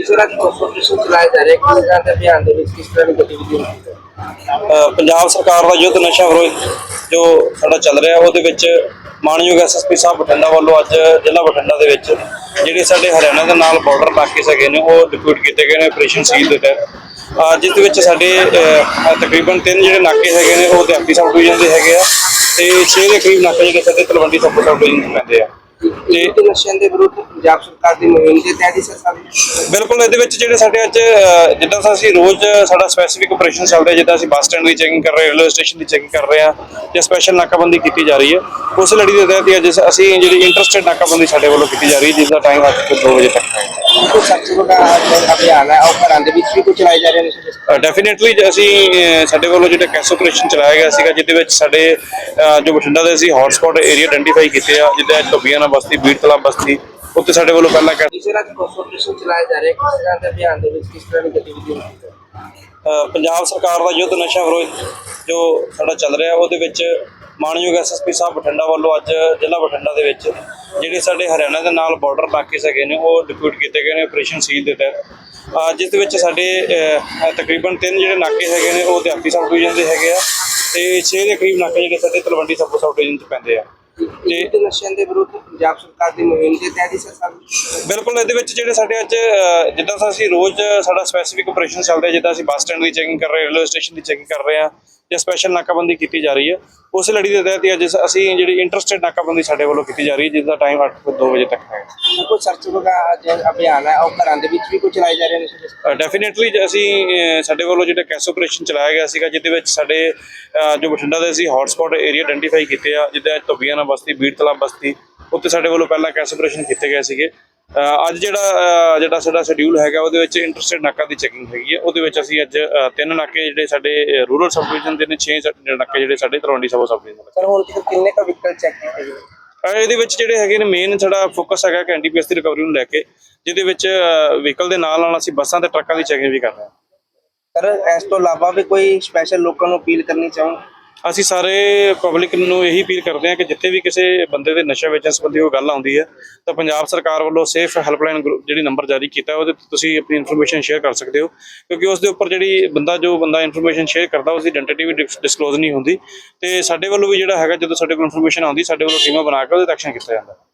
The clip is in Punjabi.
ਇਸ ਤਰ੍ਹਾਂ ਦੀ ਆਪਰੇਸ਼ਨ ਚਲਾਏ ਜਾ ਰਹੇ ਕਿਸ ਤਰ੍ਹਾਂ ਦੇ ਅਭਿਆਨ ਦੇ ਵਿੱਚ ਕਿਸ ਤਰ੍ਹਾਂ ਦੀ ਗਤੀਵਿਧੀ ਹੁੰਦੀ ਹੈ? ਪੰਜਾਬ ਸਰਕਾਰ ਦਾ ਯੁੱਧ ਨਸ਼ਾ ਵਿਰੋਧ ਜੋ ਸਾਡਾ ਚੱਲ ਰਿਹਾ, ਉਹਦੇ ਵਿੱਚ ਮਾਨਯੋਗ ਐਸਐਸਪੀ ਸਾਹਿਬ ਬਠਿੰਡਾ ਵੱਲੋਂ ਅੱਜ ਜ਼ਿਲ੍ਹਾ ਬਠਿੰਡਾ ਦੇ ਵਿੱਚ ਜਿਹੜੇ ਸਾਡੇ ਹਰਿਆਣਾ ਦੇ ਨਾਲ ਬਾਰਡਰ ਇਲਾਕੇ ਹੈਗੇ ਨੇ, ਉਹ ਡਿਪਿਊਟ ਕੀਤੇ ਗਏ ਨੇ ਆਪਰੇਸ਼ਨ ਸੀਲ ਦੇ ਤਹਿਤ। ਜਿਸ ਦੇ ਵਿੱਚ ਸਾਡੇ ਤਕਰੀਬਨ ਤਿੰਨ ਜਿਹੜੇ ਨਾਕੇ ਹੈਗੇ ਨੇ, ਉਹ ਦਿਹਾਤੀ ਸਬ ਡਿਵੀਜ਼ਨ ਦੇ ਹੈਗੇ ਆ ਤੇ 6 ਦੇ ਕਰੀਬ ਨਾਕੇ ਜਿਹੜੇ ਸਾਡੇ ਤਲਵੰਡੀ ਸਬ ਸਬ ਡਿਵੀਜ਼ਨ ਦੇ ਪੈਂਦੇ ਆ। ਤੇ ਨਸ਼ਿਆਂ ਦੇ ਵਿਰੁੱਧ ਪੰਜਾਬ ਸਰਕਾਰ ਦੀ ਮੁਹਿੰਮ ਦੇ ਤਹਿਤ ਹੀ ਸਰਕਾਰ ਬਿਲਕੁਲ ਇਹਦੇ ਵਿੱਚ ਜਿਹੜੇ ਸਾਡੇ ਅੱਜ ਜਿੱਦਾਂ ਅਸੀਂ ਰੋਜ਼ ਸਾਡਾ ਸਪੈਸੀਫਿਕ ਆਪਰੇਸ਼ਨ ਚੱਲਦਾ ਜਿੱਦਾਂ ਅਸੀਂ ਬੱਸ ਸਟੈਂਡ ਦੀ ਚੈਕਿੰਗ ਕਰ ਰਹੇ ਹਾਂ ਰੇਲਵੇ ਸਟੇਸ਼ਨ ਦੀ ਚੈਕਿੰਗ ਕਰ ਰਹੇ ਹਾਂ ਜਾਂ ਸਪੈਸ਼ਲ ਨਾਕਾਬੰਦੀ ਕੀਤੀ ਜਾ ਰਹੀ ਹੈ ਉਸ ਲੜੀ ਦੇ ਤਹਿਤ ਅੱਜ ਅਸੀਂ ਜਿਹੜੀ ਇੰਟਰਸਟਿਡ ਨਾਕਾਬੰਦੀ ਸਾਡੇ ਵੱਲੋਂ ਕੀਤੀ ਜਾ ਰਹੀ ਹੈ ਜਿਸ ਦਾ ਟਾਈਮ ਅੱਜ ਤੋਂ 2 ਵਜੇ ਤੱਕ ਹੈ। ਕੋਈ ਸਰਚ ਦਾ ਅਭਿਆਨ ਹੈ ਉਹ ਘਰਾਂ ਦੇ ਵਿੱਚ ਵੀ ਕੋਈ ਚਲਾਏ ਜਾ ਰਹੇ ਨੇ ਡੈਫੀਨਿਟਲੀ ਅਸੀਂ ਸਾਡੇ ਵੱਲੋਂ ਜਿਹੜਾ ਕੈਸ ਆਪਰੇਸ਼ਨ ਚਲਾਇਆ ਗਿਆ ਸੀਗਾ ਜਿਹਦੇ ਵਿੱਚ ਸਾਡੇ ਜੋ ਬਠਿੰਡਾ ਦੇ ਅਸੀਂ ਹੌਟਸਪੌਟ ਏਰੀਆ ਆਇਡੈਂਟੀਫਾਈ ਕੀਤੇ ਆ ਜਿੱਦਾਂ ਧੋਬੀਆਣਾ ਬਸਤੀ ਬੀੜ ਤਲਾ ਬਸਤੀ ਉੱਥੇ ਸਾਡੇ ਵੱਲੋਂ ਪਹਿਲਾਂ ਤਰ੍ਹਾਂ ਦੀ ਆਪਰੇਸ਼ਨ ਚਲਾਏ ਜਾ ਰਹੇ? ਕਿਸ ਤਰ੍ਹਾਂ ਦੇ ਅਭਿਆਨ ਦੇ ਵਿੱਚ ਕਿਸ ਤਰ੍ਹਾਂ ਦੀ ਗਤੀਵਿਧੀ ਹੁੰਦੀ ਹੈ ਅ, ਪੰਜਾਬ ਸਰਕਾਰ ਦਾ ਯੁੱਧ ਨਸ਼ਾ ਵਿਰੋਧ ਜੋ ਸਾਡਾ ਚੱਲ ਰਿਹਾ ਉਹਦੇ ਵਿੱਚ ਮਾਨਯੋਗ ਐਸਐਸਪੀ ਸਾਹਿਬ ਬਠਿੰਡਾ ਵੱਲੋਂ ਅੱਜ ਜ਼ਿਲ੍ਹਾ ਬਠਿੰਡਾ ਦੇ ਵਿੱਚ ਜਿਹੜੇ ਸਾਡੇ ਹਰਿਆਣਾ ਦੇ ਨਾਲ ਬਾਰਡਰ ਇਲਾਕੇ ਹੈਗੇ ਨੇ ਉਹ ਡਿਪਿਊਟ ਕੀਤੇ ਗਏ ਨੇ ਆਪਰੇਸ਼ਨ ਸੀਲ ਦੇ ਤਹਿਤ। ਅ, ਜਿਸ ਦੇ ਵਿੱਚ ਸਾਡੇ ਤਕਰੀਬਨ ਤਿੰਨ ਜਿਹੜੇ ਨਾਕੇ ਹੈਗੇ ਨੇ ਉਹ ਦਿਹਾਤੀ ਸਬ ਡਿਵੀਜ਼ਨ ਦੇ ਹੈਗੇ ਆ ਤੇ 6 ਦੇ ਕਰੀਬ ਨਾਕੇ ਜਿਹੜੇ ਸਾਡੇ ਤਲਵੰਡੀ ਸਬ ਸਬ ਡਿਵੀਜ਼ਨ ਚ ਪੈਂਦੇ ਆ। ਤੇ ਨਸ਼ਿਆਂ ਦੇ ਵਿਰੁੱਧ ਪੰਜਾਬ ਸਰਕਾਰ ਦੀ ਮੁਹਿੰਮ ਦੇ ਤਹਿਤ ਹੀ ਸਰਕਾਰ ਬਿਲਕੁਲ ਇਹਦੇ ਵਿੱਚ ਜਿਹੜੇ ਸਾਡੇ ਅੱਜ ਅ, ਜਿੱਦਾਂ ਅਸੀਂ ਰੋਜ਼ ਸਾਡਾ ਸਪੈਸੀਫਿਕ ਆਪਰੇਸ਼ਨ ਚੱਲਦਾ ਜਿੱਦਾਂ ਅਸੀਂ ਬੱਸ ਸਟੈਂਡ ਦੀ ਚੈਕਿੰਗ ਕਰ ਰਹੇ ਰੇਲਵੇ ਸਟੇਸ਼ਨ ਦੀ ਚੈਕਿੰਗ ਕਰ ਰਹੇ ਹਾਂ ਜਾਂ ਸਪੈਸ਼ਲ ਨਾਕਾਬੰਦੀ ਕੀਤੀ ਜਾ ਰਹੀ ਹੈ। ਉਸ ਲੜੀ ਦੇ ਤਹਿਤ ਅੱਜ ਅਸੀਂ ਜਿਹੜੀ ਇੰਟਰਸਟਿਡ ਨਾਕਾਬੰਦੀ ਸਾਡੇ ਵੱਲੋਂ ਕੀਤੀ ਜਾ ਰਹੀ ਹੈ ਜਿਸ ਦਾ ਟਾਈਮ 8 ਤੋਂ 2 ਵਜੇ ਤੱਕ ਹੈ। ਕੋਈ ਸਰਚ ਦਾ ਅਭਿਆਨ ਹੈ ਉਹ ਘਰਾਂ ਦੇ ਵਿੱਚ ਵੀ ਕੋਈ ਚਲਾਏ ਜਾ ਰਹੇ ਨੇ ਡੈਫੀਨਿਟਲੀ ਅਸੀਂ ਸਾਡੇ ਵੱਲੋਂ ਜਿਹੜਾ ਕੈਸ ਆਪਰੇਸ਼ਨ ਚਲਾਇਆ ਗਿਆ ਸੀਗਾ ਜਿਹਦੇ ਵਿੱਚ ਸਾਡੇ ਜੋ ਬਠਿੰਡਾ ਦੇ ਅਸੀਂ ਹੌਟਸਪੌਟ ਏਰੀਆ ਆਇਡੈਂਟੀਫਾਈ ਕੀਤੇ ਆ ਜਿੱਦਾਂ ਧੋਬੀਆਣਾ ਬਸਤੀ ਬੀੜ ਤਲਾ ਬਸਤੀ ਉੱਥੇ ਸਾਡੇ ਵੱਲੋਂ ਪਹਿਲਾਂ ਕੈਸ ਆਪਰੇਸ਼ਨ ਕੀਤੇ ਗਏ ਸੀਗੇ। ਅੱਜ ਜਿਹੜਾ ਜਿਹੜਾ ਸਾਡਾ ਸ਼ਡਿਊਲ ਹੈਗਾ ਉਹਦੇ ਵਿੱਚ ਇੰਟਰਸਟਿਡ ਨਾਕਾ ਦੀ ਚੈਕਿੰਗ ਹੈਗੀ ਹੈ। ਉਹਦੇ ਵਿੱਚ ਅਸੀਂ ਅੱਜ ਤਿੰਨ ਨਾਕੇ ਜਿਹੜੇ ਸਾਡੇ ਰੂਰਲ ਸਬ ਡਿਵੀਜ਼ਨ ਦੇ ਨੇ 6 ਨਾਕੇ ਜਿਹੜੇ ਸਾਡੇ Talwandi sub sub division sir ਹੁਣ ਤੱਕ ਕਿੰਨੇ ਕਾ ਵਹੀਕਲ ਚੈੱਕ ਕੀਤੇ ਗਏ? ਇਹਦੇ ਵਿੱਚ ਜਿਹੜੇ ਹੈਗੇ ਨੇ ਮੇਨ ਸਾਡਾ ਫੋਕਸ ਹੈਗਾ ਕਿ ਐਨਡੀਪੀਐਸ ਦੀ ਰਿਕਵਰੀ ਨੂੰ ਲੈ ਕੇ ਜਿਹਦੇ ਵਿੱਚ ਵਹੀਕਲ ਦੇ ਨਾਲ ਨਾਲ ਅਸੀਂ ਬੱਸਾਂ ਤੇ ਟਰੱਕਾਂ ਦੀ ਚੈਕਿੰਗ ਵੀ ਕਰ ਰਹੇ ਹਾਂ। ਸਰ ਇਸ ਤੋਂ ਇਲਾਵਾ ਵੀ ਕੋਈ ਸਪੈਸ਼ਲ ਲੋਕਾਂ ਨੂੰ ਅਪੀਲ ਕਰਨੀ ਚਾਹੋ ਅਸੀਂ ਸਾਰੇ ਪਬਲਿਕ ਨੂੰ ਇਹੀ ਅਪੀਲ ਕਰਦੇ ਹਾਂ ਕਿ ਜਿੱਥੇ ਵੀ ਕਿਸੇ ਬੰਦੇ ਦੇ ਨਸ਼ਾ ਵੇਚਣ ਸੰਬੰਧੀ ਕੋਈ ਗੱਲ ਆਉਂਦੀ ਹੈ, ਤਾਂ ਪੰਜਾਬ ਸਰਕਾਰ ਵੱਲੋਂ ਸੇਫ ਹੈਲਪਲਾਈਨ ਗਰੁੱਪ ਜਿਹੜੀ ਨੰਬਰ ਜਾਰੀ ਕੀਤਾ, ਉਹਦੇ ਤੇ ਤੁਸੀਂ ਆਪਣੀ ਇਨਫੋਰਮੇਸ਼ਨ ਸ਼ੇਅਰ ਕਰ ਸਕਦੇ ਹੋ। ਕਿਉਂਕਿ ਉਸ ਦੇ ਉੱਪਰ ਜਿਹੜੀ ਬੰਦਾ, ਜੋ ਬੰਦਾ ਇਨਫੋਰਮੇਸ਼ਨ ਸ਼ੇਅਰ ਕਰਦਾ ਉਸ ਦੀ ਆਇਡੈਂਟੀ ਵੀ ਡਿਸਕਲੋਜ਼ ਨਹੀਂ ਹੁੰਦੀ। ਤੇ ਸਾਡੇ ਵੱਲੋਂ ਵੀ ਜਿਹੜਾ ਹੈਗਾ, ਜਦੋਂ ਸਾਡੇ ਕੋਲ ਇਨਫੋਰਮੇਸ਼ਨ ਆਉਂਦੀ, ਸਾਡੇ ਵੱਲੋਂ ਟੀਮਾਂ ਬਣਾ ਕੇ ਉਹਦੇ ਤੇ ਐਕਸ਼ਨ ਕੀਤਾ ਜਾਂਦਾ।